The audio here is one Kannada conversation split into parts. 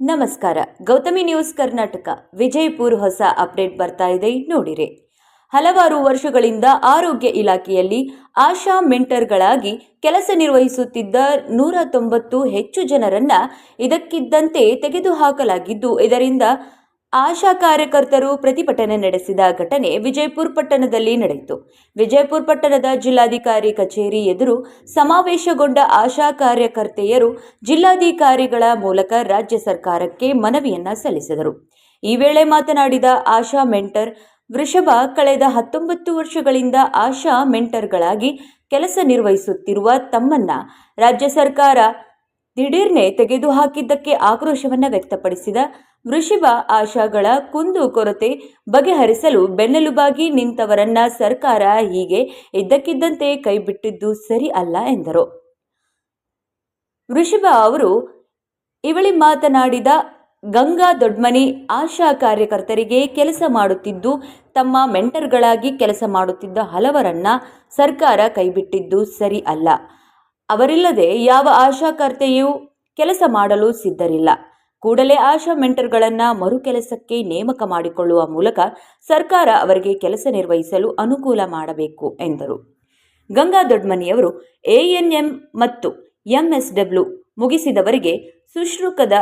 ನಮಸ್ಕಾರ. ಗೌತಮಿ ನ್ಯೂಸ್ ಕರ್ನಾಟಕ. ವಿಜಯಪುರ್ ಹೊಸ ಅಪ್ಡೇಟ್ ಬರ್ತಾ ಇದೆ. ನೋಡಿರಿ. ಹಲವಾರು ವರ್ಷಗಳಿಂದ ಆರೋಗ್ಯ ಇಲಾಖೆಯಲ್ಲಿ ಆಶಾ ಮೆಂಟರ್ಗಳಾಗಿ ಕೆಲಸ ನಿರ್ವಹಿಸುತ್ತಿದ್ದ ನೂರ ತೊಂಬತ್ತು ಹೆಚ್ಚು ಜನರನ್ನ ಇದಕ್ಕಿದ್ದಂತೆ ತೆಗೆದುಹಾಕಲಾಗಿದ್ದು, ಇದರಿಂದ ಆಶಾ ಕಾರ್ಯಕರ್ತರು ಪ್ರತಿಭಟನೆ ನಡೆಸಿದ ಘಟನೆ ವಿಜಯಪುರ ಪಟ್ಟಣದಲ್ಲಿ ನಡೆಯಿತು. ವಿಜಯಪುರ ಪಟ್ಟಣದ ಜಿಲ್ಲಾಧಿಕಾರಿ ಕಚೇರಿ ಎದುರು ಸಮಾವೇಶಗೊಂಡ ಆಶಾ ಕಾರ್ಯಕರ್ತೆಯರು ಜಿಲ್ಲಾಧಿಕಾರಿಗಳ ಮೂಲಕ ರಾಜ್ಯ ಸರ್ಕಾರಕ್ಕೆ ಮನವಿಯನ್ನ ಸಲ್ಲಿಸಿದರು. ಈ ವೇಳೆ ಮಾತನಾಡಿದ ಆಶಾ ಮೆಂಟರ್, ವೃಷಭ ಕಳೆದ ಹತ್ತೊಂಬತ್ತು ವರ್ಷಗಳಿಂದ ಆಶಾ ಮೆಂಟರ್ಗಳಾಗಿ ಕೆಲಸ ನಿರ್ವಹಿಸುತ್ತಿರುವ ತಮ್ಮನ್ನ ರಾಜ್ಯ ಸರ್ಕಾರ ದಿಢೀರ್ನೆ ತೆಗೆದುಹಾಕಿದ್ದಕ್ಕೆ ಆಕ್ರೋಶವನ್ನು ವ್ಯಕ್ತಪಡಿಸಿದ ವೃಷಭ ಆಶಾಗಳ ಕುಂದು ಕೊರತೆ ಬಗೆಹರಿಸಲು ಬೆನ್ನೆಲುಬಾಗಿ ನಿಂತವರನ್ನ ಸರ್ಕಾರ ಹೀಗೆ ಇದ್ದಕ್ಕಿದ್ದಂತೆ ಕೈಬಿಟ್ಟಿದ್ದು ಸರಿ ಅಲ್ಲ ಎಂದರು. ವೃಷಭ ಅವರು ಇವಳಿ ಮಾತನಾಡಿದ ಗಂಗಾ ದೊಡ್ಮನಿ ಆಶಾ ಕಾರ್ಯಕರ್ತರಿಗೆ ಕೆಲಸ ಮಾಡುತ್ತಿದ್ದು, ತಮ್ಮ ಮೆಂಟರ್ಗಳಾಗಿ ಕೆಲಸ ಮಾಡುತ್ತಿದ್ದ ಹಲವರನ್ನ ಸರ್ಕಾರ ಕೈಬಿಟ್ಟಿದ್ದು ಸರಿ ಅಲ್ಲ. ಅವರಿಲ್ಲದೆ ಯಾವ ಆಶಾಕರ್ತೆಯೂ ಕೆಲಸ ಮಾಡಲು ಸಿದ್ಧರಿಲ್ಲ. ಕೂಡಲೇ ಆಶಾ ಮೆಂಟರ್ಗಳನ್ನ ಮರು ಕೆಲಸಕ್ಕೆ ನೇಮಕ ಮಾಡಿಕೊಳ್ಳುವ ಮೂಲಕ ಸರ್ಕಾರ ಅವರಿಗೆ ಕೆಲಸ ನಿರ್ವಹಿಸಲು ಅನುಕೂಲ ಮಾಡಬೇಕು, ಎಂದರು. ಗಂಗಾ ದೊಡ್ಮನಿಯವರು ಎಎನ್ಎಂ ಮತ್ತು ಎಂಎಸ್ಡಬ್ಲ್ಯೂ ಮುಗಿಸಿದವರಿಗೆ ಸುಶ್ರುಕದ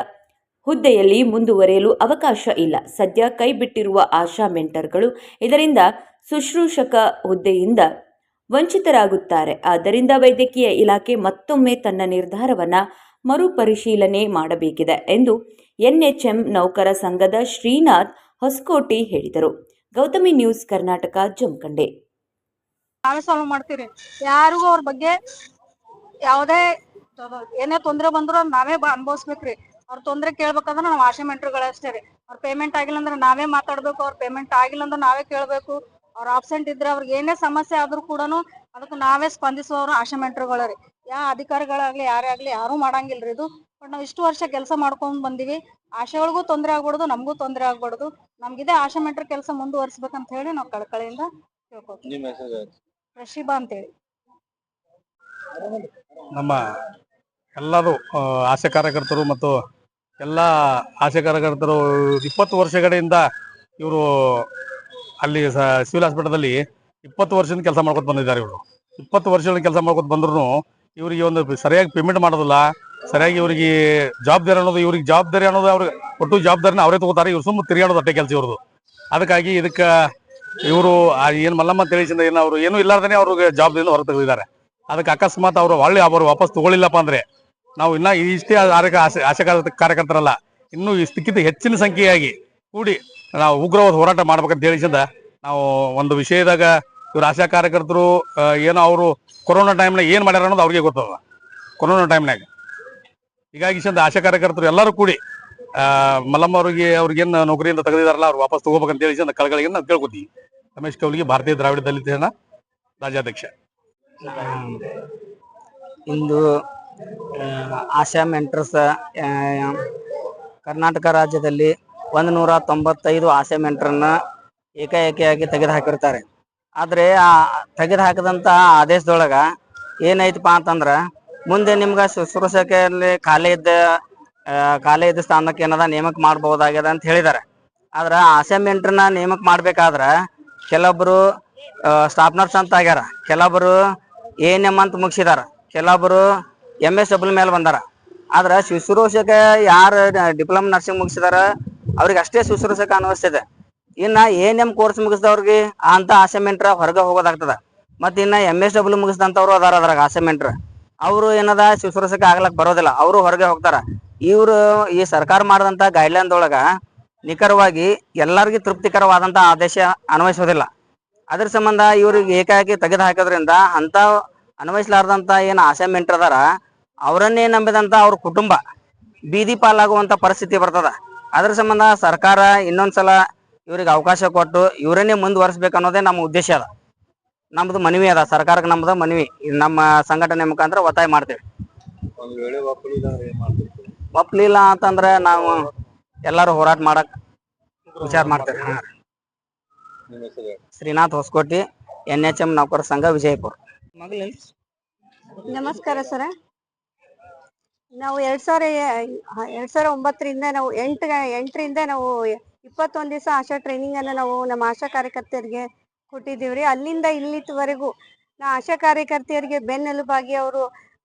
ಹುದ್ದೆಯಲ್ಲಿ ಮುಂದುವರೆಯಲು ಅವಕಾಶ ಇಲ್ಲ. ಸದ್ಯ ಕೈಬಿಟ್ಟಿರುವ ಆಶಾ ಮೆಂಟರ್ಗಳು ಇದರಿಂದ ಶುಶ್ರೂಷಕ ಹುದ್ದೆಯಿಂದ ವಂಚಿತರಾಗುತ್ತಾರೆ. ಆದ್ದರಿಂದ ವೈದ್ಯಕೀಯ ಇಲಾಖೆ ಮತ್ತೊಮ್ಮೆ ತನ್ನ ನಿರ್ಧಾರವನ್ನು ಮರುಪರಿಶೀಲನೆ ಮಾಡಬೇಕಿದೆ ಎಂದು ಎನ್ಎಚ್ಎಂ ನೌಕರ ಸಂಘದ ಶ್ರೀನಾಥ್ ಹೊಸಕೋಟಿ ಹೇಳಿದರು. ಗೌತಮಿ ನ್ಯೂಸ್ ಕರ್ನಾಟಕ, ಜಮಖಂಡೆ. ನಾವೇ ಸಾಲ್ವ್ ಮಾಡ್ತೀರಿ. ಯಾರಿಗೂ ಅವ್ರ ಬಗ್ಗೆ ಯಾವುದೇ ಏನೇ ತೊಂದರೆ ಬಂದ್ರು ನಾವೇ ಅನ್ಭವಿಸ್ಬೇಕ್ರಿ. ಅವ್ರ ತೊಂದರೆ ಕೇಳ್ಬೇಕಂದ್ರೆ ನಾವು ಆಶೆ ಮೆಂಟ್ರುಗಳಷ್ಟೇ ರೀ. ಅವ್ರ ಪೇಮೆಂಟ್ ಆಗಿಲ್ಲ ಅಂದ್ರೆ ನಾವೇ ಮಾತಾಡ್ಬೇಕು, ಅವ್ರ ಪೇಮೆಂಟ್ ಆಗಿಲ್ಲ ಅಂದ್ರೆ ನಾವೇ ಕೇಳ್ಬೇಕು. ಅವ್ರ ಆಬ್ಸೆಂಟ್ ಇದ್ರೆ ಅವ್ರಿಗೆ ಏನೇ ಸಮಸ್ಯೆ ಆದ್ರೂ ಕೂಡ ಅದಕ್ಕೆ ನಾವೇ ಸ್ಪಂದಿಸುವವರು ಆಶೆ ಮೆಂಟ್ರುಗಳು ರೀ. ಯಾ ಅಧಿಕಾರಿಗಳಾಗ್ಲಿ ಯಾರೇ ಆಗ್ಲಿ ಯಾರು ಮಾಡಂಗಿಲ್ರಿ ಇದು. ಬಟ್ ನಾವು ಇಷ್ಟು ವರ್ಷ ಕೆಲಸ ಮಾಡ್ಕೊಂಡ್ ಬಂದಿವಿ. ಆಶೆಗಳಿಗೂ ತೊಂದರೆ ಆಗ್ಬಾರ್ದು ನಮಗೂ ತೊಂದರೆ ಆಗ್ಬಾರ್ದು. ನಮ್ಗಿದೆ ಆಶೆ ಮೆಟ್ರ ಕೆಲಸ ಮುಂದುವರಿಸ್ಬೇಕಂತ ಹೇಳಿ ನಾವು ಕಳಕಳಿಯಿಂದ ಕೇಳ್ಕೊತೀವಿ ನಿಮ್ಮ ಹೆಸರು ಪ್ರಶಿಬಾ ಅಂತೇಳಿ. ನಮ್ಮ ಎಲ್ಲರೂ ಆಸೆ ಆಶಾ ಕಾರ್ಯಕರ್ತರು ಮತ್ತು ಎಲ್ಲ ಆಶಾ ಕಾರ್ಯಕರ್ತರು ಇಪ್ಪತ್ತು ವರ್ಷಗಳಿಂದ ಇವರು ಅಲ್ಲಿ ಸ- ಸಿವಿಲ್ ಹಾಸ್ಪಿಟಲ್ದಲ್ಲಿ ಇಪ್ಪತ್ತು ವರ್ಷದಿಂದ ಕೆಲಸ ಮಾಡ್ಕೊತ ಬಂದಿದ್ದಾರೆ ಇವರು. ಇಪ್ಪತ್ತು ವರ್ಷಗಳಿಂದ ಕೆಲಸ ಮಾಡ್ಕೊತ ಬಂದ್ರು ಇವರಿಗೆ ಒಂದು ಸರಿಯಾಗಿ ಪೇಮೆಂಟ್ ಮಾಡೋದಿಲ್ಲ. ಸರಿಯಾಗಿ ಇವರಿಗೆ ಜವಾಬ್ದಾರಿ ಅನ್ನೋದು, ಇವ್ರಿಗೆ ಜವಾಬ್ದಾರಿ ಅನ್ನೋದು ಅವ್ರಿಗೆ ಒಟ್ಟು ಜವಾಬ್ದಾರಿನ ಅವರೇ ತಗೋತಾರೆ. ಇವ್ರು ಸುಮ್ಮನೆ ತಿರುಗಾಡೋದು ಅಟ್ಟೆ ಕೆಲಸ ಇವ್ರದ್ದು. ಅದಕ್ಕಾಗಿ ಇದಕ್ಕೆ ಇವರು ಏನು ಮಲ್ಲಮ್ಮ ತಿಳಿಸಿದ ಏನು ಅವರು ಏನೂ ಇಲ್ಲಾರ್ದೇ ಅವ್ರಿಗೆ ಜವಾಬ್ದಾರಿಯಿಂದ ಹೊರ ತೆಗೆದಿದ್ದಾರೆ. ಅದಕ್ಕೆ ಅಕಸ್ಮಾತ್ ಅವರು ಒಳ್ಳೆ ಅವರು ವಾಪಸ್ ತಗೊಳ್ಳಿಲ್ಲಪ್ಪ ಅಂದ್ರೆ ನಾವು ಇನ್ನೂ ಇಷ್ಟೇ ಆರೋಗ್ಯ ಆಶಾ ಕಾರ್ಯ- ಕಾರ್ಯಕರ್ತರಲ್ಲ. ಇನ್ನೂ ಇಷ್ಟಕ್ಕಿಂತ ಹೆಚ್ಚಿನ ಸಂಖ್ಯೆಯಾಗಿ ಕೂಡಿ ನಾವು ಉಗ್ರವಾದ ಹೋರಾಟ ಮಾಡ್ಬೇಕಂತ ಹೇಳಿಸಿಂದ ನಾವು ಒಂದು ವಿಷಯದಾಗ ಇವರು ಆಶಾ ಕಾರ್ಯಕರ್ತರು ಏನೋ ಅವರು ಕೊರೋನಾ ಟೈಮ್ನಾಗ ಏನು ಮಾಡ್ಯಾರ ಅನ್ನೋದು ಅವ್ರಿಗೆ ಗೊತ್ತದ. ಕೊರೋನಾ ಟೈಮ್ನಾಗ ಹೀಗಾಗಿ ಚಂದ ಆಶಾ ಕಾರ್ಯಕರ್ತರು ಎಲ್ಲರೂ ಕೂಡಿ ಮಲ್ಲಮ್ಮ ಅವರಿಗೆ, ಅವ್ರಿಗೇನು ನೌಕರಿಯಿಂದ ತೆಗೆದಿದಾರಲ್ಲ, ಅವ್ರು ವಾಪಸ್ ತಗೋಬೇಕಂತ ಹೇಳಿ ಚಂದ ಕಳಗಳಿಗೆ ನಾವು ಕೇಳ್ಕೊತೀವಿ. ರಮೇಶ್ ಕೌಲಿಗೆ ಭಾರತೀಯ ದ್ರಾವಿಡ ದಲಿತ ರಾಜ್ಯಾಧ್ಯಕ್ಷ. ಇಂದು ಆಶಾ ಮೆಂಟರ್ಸ್ ಕರ್ನಾಟಕ ರಾಜ್ಯದಲ್ಲಿ ಒಂದು ನೂರ ತೊಂಬತ್ತೈದು ಆಶಾ ಮೆಂಟ್ರನ್ನ ಏಕಾಏಕಿಯಾಗಿ ತೆಗೆದು ಹಾಕಿರ್ತಾರೆ. ಆದರೆ ಆ ತೆಗೆದು ಹಾಕಿದಂಥ ಆದೇಶದೊಳಗ ಏನೈತಪ್ಪ ಅಂತಂದ್ರ ಮುಂದೆ ನಿಮ್ಗ ಶುಶ್ರೂಷಕೆಯಲ್ಲಿ ಖಾಲಿ ಇದ್ದ ಖಾಲಿ ಇದ್ದ ಸ್ಥಾನಕ್ಕೆ ಏನದ ನೇಮಕ ಮಾಡಬಹುದಾಗ್ಯದ ಅಂತ ಹೇಳಿದಾರೆ. ಆದ್ರ ಆಶಾ ಮೆಂಟ್ರನ್ನ ನೇಮಕ ಮಾಡ್ಬೇಕಾದ್ರ ಕೆಲವೊಬ್ರು ಸ್ಟಾಫ್ ನರ್ಸ್ ಅಂತ ಆಗ್ಯಾರ. ಕೆಲವೊಬ್ರು ಎನ್ ಎಂ ಅಂತ ಮುಗಿಸಿದಾರ. ಕೆಲವೊಬ್ರು ಎಂ ಎಸ್ ಡಬ್ಲ್ಯೂ ಮೇಲೆ ಬಂದಾರ. ಆದ್ರ ಶುಶ್ರೂಷಕ ಯಾರು ಡಿಪ್ಲೊಮಾ ನರ್ಸಿಂಗ್ ಮುಗಿಸಿದಾರ ಅವ್ರಿಗೆ ಅಷ್ಟೇ ಶುಶ್ರೂಷಕ ಅನ್ವಯಿಸ್ತಿದೆ ಇನ್ನ ಏನ್ ಎಂ ಕೋರ್ಸ್ ಮುಗಿಸಿದವ್ರಿಗೆ ಅಂತ ಆಸೆಮೆಂಟ್ರ ಹೊರಗೆ ಹೋಗೋದಾಗ್ತದ. ಮತ್ತ ಇನ್ನ ಎಂ ಎಸ್ ಡಬ್ಲ್ಯೂ ಮುಗಿಸಿದಂತವ್ರು ಅದಾರ ಅದ್ರಾಗ ಆಸೆಮೆಂಟ್ರ ಅವರು ಏನದ ಶುಶ್ರೂಷಕ ಆಗ್ಲಕ್ ಬರೋದಿಲ್ಲ, ಅವರು ಹೊರಗೆ ಹೋಗ್ತಾರ. ಇವರು ಈ ಸರ್ಕಾರ ಮಾಡಿದಂತ ಗೈಡ್ಲೈನ್ ಒಳಗ ನಿಖರವಾಗಿ ಎಲ್ಲರಿಗೂ ತೃಪ್ತಿಕರವಾದಂತ ಆದೇಶ ಅನ್ವಯಿಸೋದಿಲ್ಲ. ಅದ್ರ ಸಂಬಂಧ ಇವ್ರಿಗೆ ಏಕಾಏಕಿ ತೆಗೆದು ಹಾಕೋದ್ರಿಂದ ಅಂತ ಅನ್ವಯಿಸಲಾರ್ದಂತ ಏನು ಅಸೈನ್ಮೆಂಟ್ ಅದಾರ, ಅವರನ್ನೇ ನಂಬಿದಂತ ಅವ್ರ ಕುಟುಂಬ ಬೀದಿ ಪಾಲಾಗುವಂತ ಪರಿಸ್ಥಿತಿ ಬರ್ತದ. ಅದ್ರ ಸಂಬಂಧ ಸರ್ಕಾರ ಇನ್ನೊಂದ್ಸಲ ಇವ್ರಿಗೆ ಅವಕಾಶ ಕೊಟ್ಟು ಇವರನ್ನೇ ಮುಂದುವರಿಸ್ಬೇಕು ಅನ್ನೋದೇ ನಮ್ಮ ಉದ್ದೇಶ ಅದ. ನಮ್ದು ಮನವಿ ಅದ ಸರ್ಕಾರಕ್ಕೆ ನಮ್ದು ಮನವಿ. ಇದ್ ನಮ್ಮ ಸಂಘಟನೆ ಮುಖಾಂತರ ಒತ್ತಾಯ ಮಾಡ್ತೇವೆ. ಒಪ್ಲಿಲ್ಲ ಅಂತಂದ್ರೆ ನಾವು ಎಲ್ಲರೂ ಹೋರಾಟ ಮಾಡಕ್ ವಿಚಾರ ಮಾಡ್ತೇವೆ. Srinath Hosakoti N H M ನೌಕರ ಸಂಘ ವಿಜಯಪುರ. ನಮಸ್ಕಾರ ಸರ. ನಾವು ಎರಡ್ ಸಾವಿರ ಎರಡ್ ಸಾವಿರ ಒಂಬತ್ತರಿಂದ ನಾವು ಎಂಟು ಎಂಟರಿಂದ ನಾವು ಇಪ್ಪತ್ತೊಂದ್ ದಿವಸ ಆಶಾ ಟ್ರೈನಿಂಗ್ ಅನ್ನ ನಾವು ನಮ್ಮ ಆಶಾ ಕಾರ್ಯಕರ್ತೆಯರಿಗೆ ಕೊಟ್ಟಿದ್ದೀವಿ ರೀ ಅಲ್ಲಿಂದ ಇಲ್ಲಿವರೆಗೂ ನಾ ಆಶಾ ಕಾರ್ಯಕರ್ತೆಯರಿಗೆ ಬೆನ್ನೆಲುಬಾಗಿ ಅವರು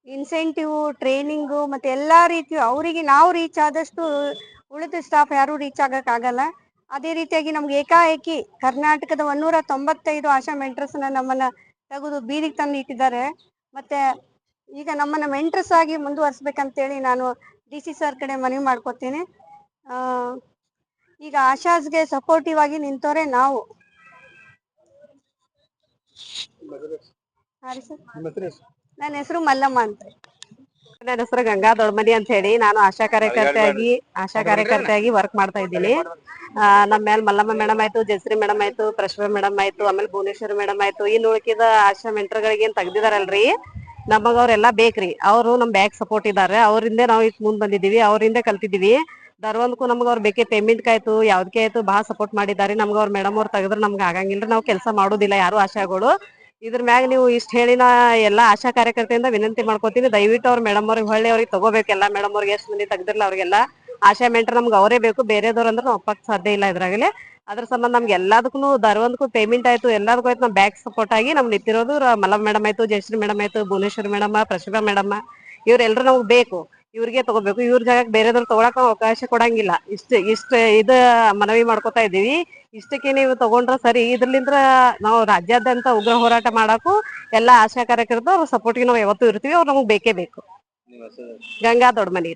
ಇನ್ಸೆಂಟಿವ್ ಟ್ರೈನಿಂಗು ಮತ್ತೆ ಎಲ್ಲಾ ರೀತಿಯು ಅವರಿಗೆ ನಾವು ರೀಚ್ ಆದಷ್ಟು ಉಳಿದ ಸ್ಟಾಫ್ ಯಾರು ರೀಚ್ ಆಗಕ್ ಆಗಲ್ಲ. ಅದೇ ರೀತಿಯಾಗಿ ನಮ್ಗೆ ಏಕಾಏಕಿ ಕರ್ನಾಟಕದ ಒನ್ನೂರ ತೊಂಬತ್ತೈದು ಆಶಾ ಮೆಂಟರ್ಸ್ ನಮ್ಮನ್ನ ತೆಗೆದು ಬೀದಿಗೆ ತಂದು ಇಟ್ಟಿದ್ದಾರೆ. ಮತ್ತೆ ಈಗ ನಮ್ಮನ್ನ ಮೆಂಟರ್ಸ್ ಆಗಿ ಮುಂದುವರ್ಸ್ಬೇಕಂತೇಳಿ ನಾನು ಡಿ ಸಿ ಸರ್ ಕಡೆ ಮನವಿ ಮಾಡ್ಕೊತೀನಿ. ಆ, ಈಗ ಆಶಾಸ್ಗೆ ಸಪೋರ್ಟಿವ್ ಆಗಿ ನಿಂತವ್ರೆ ನಾವು. ನನ್ನ ಹೆಸರು ಮಲ್ಲಮ್ಮ ಅಂತ. ನನ್ನ ಹೆಸರು ಗಂಗಾ ದೊಡ್ಮನಿ ಅಂತ ಹೇಳಿ. ನಾನು ಆಶಾ ಕಾರ್ಯಕರ್ತೆಯಾಗಿ ಆಶಾ ಕಾರ್ಯಕರ್ತೆಯಾಗಿ ವರ್ಕ್ ಮಾಡ್ತಾ ಇದ್ದೀನಿ. ನಮ್ಮ ಮೇಲೆ ಮಲ್ಲಮ್ಮ ಮೇಡಮ್ ಆಯ್ತು ಜಯಶ್ರೀ ಮೇಡಮ್ ಆಯ್ತು ಪ್ರಶ್ವ ಮೇಡಮ್ ಆಯ್ತು ಆಮೇಲೆ ಭುವನೇಶ್ವರಿ ಮೇಡಮ್ ಆಯ್ತು. ಇನ್ನು ಉಳ್ಕಿದ ಆಶಾ ಮೆಂಟರ್ಗಳಿಗೆ ಏನ್ ತೆಗ್ದಿದಾರಲ್ರಿ? ನಮಗ ಅವ್ರೆಲ್ಲ ಬೇಕ್ರಿ. ಅವರು ನಮ್ ಬ್ಯಾಕ್ ಸಪೋರ್ಟ್ ಇದಾರೆ. ಅವರಿಂದ ನಾವು ಈಗ ಮುಂದ್ ಬಂದಿದೀವಿ ಅವರಿಂದ ಕಲ್ತಿದೀವಿ ದರ್ವಂದಕ್ಕೂ ನಮ್ಗ ಅವ್ರ ಬೇಕೇ ಪೇಮೆಂಟ್ ಆಯ್ತು ಯಾವ್ದಕ್ಕೆ ಆಯ್ತು ಬಹಳ ಸಪೋರ್ಟ್ ಮಾಡಿದ್ದಾರೆ. ನಮ್ಗ ಅವ್ರ ಮೇಡಮ್ ಅವ್ರು ತೆಗೆದ್ರೆ ನಮ್ಗೆ ಆಗಂಗಿಲ್ರಿ, ನಾವು ಕೆಲಸ ಮಾಡೋದಿಲ್ಲ ಯಾರು ಆಶಾಗಳು. ಇದ್ರ ಮ್ಯಾಗ ನೀವು ಇಷ್ಟ ಹೇಳಿ ನಾ ಎಲ್ಲಾ ಆಶಾ ಕಾರ್ಯಕರ್ತೆಯಿಂದ ವಿನಂತಿ ಮಾಡ್ಕೊತೀನಿ. ದಯವಿಟ್ಟು ಅವ್ರ ಮೇಡಮ್ ಅವ್ರಿಗೆ ಹೊಳ್ಳಿ ಅವ್ರಿಗೆ ತಗೋಬೇಕು. ಎಲ್ಲಾ ಮೇಡಮ್ ಅವ್ರಿಗೆ ಎಷ್ಟು ಮಂದಿ ತೆಗ್ದಿರ್ಲ ಅವ್ರಿಗೆಲ್ಲ ಆಶಾ ಮೆಂಟ್ರ್ ನಮ್ಗೆ ಅವರೇ ಬೇಕು. ಬೇರೆದವ್ರು ಅಂದ್ರೆ ನಾವು ಸಾಧ್ಯ ಇಲ್ಲ ಇದ್ರಾಗಲೇ. ಅದ್ರ ಸಂಬಂಧ ನಮ್ಗೆ ಎಲ್ಲದಕ್ಕೂ ದರ್ವಂದಕ್ಕೂ ಪೇಮೆಂಟ್ ಆಯ್ತು, ಎಲ್ಲದಕ್ಕೂ ಆಯ್ತು ನಾವು ಬ್ಯಾಕ್ ಸಪೋರ್ಟ್ ಆಗಿ ನಮ್ಗೆ ನಿಂತಿರೋದು ಮಲಮ್ ಮೇಡಮ್ ಆಯ್ತು, ಜಯಶ್ರೀ ಮೇಡಮ್ ಆಯ್ತು, ಭುವನೇಶ್ವರ್ ಮೇಡಮ್ ಪ್ರತಿಭಾ ಮೇಡಮ್ ಇವ್ರೆಲ್ರು ನಮ್ಗೆ ಬೇಕು. ಇವ್ರಿಗೆ ತಗೋಬೇಕು. ಇವ್ರ ಜಾಗಕ್ಕೆ ಬೇರೆದವ್ರು ತಗೊಳಕ ಅವಕಾಶ ಕೊಡಂಗಿಲ್ಲ. ಇಷ್ಟ ಇಷ್ಟ ಇದ ಮನವಿ ಮಾಡ್ಕೊತಾ ಇದೀವಿ ಇಷ್ಟಕ್ಕೆ ನೀವು ತಗೊಂಡ್ರ ಸರಿ. ಇದ್ರಲಿಂದ್ರ ನಾವು ರಾಜ್ಯಾದ್ಯಂತ ಉಗ್ರ ಹೋರಾಟ ಮಾಡಕ್ಕೂ ಎಲ್ಲಾ ಆಶಾ ಕಾರ್ಯಕರ್ತರು ಸಪೋರ್ಟ್ಗೆ ನಾವು ಯಾವತ್ತೂ ಇರ್ತೀವಿ. ಅವ್ರು ನಮ್ಗೆ ಬೇಕೇ ಬೇಕು. ಗಂಗಾ ದೊಡ್ಡ ದೊಡ್ಡಮನಿ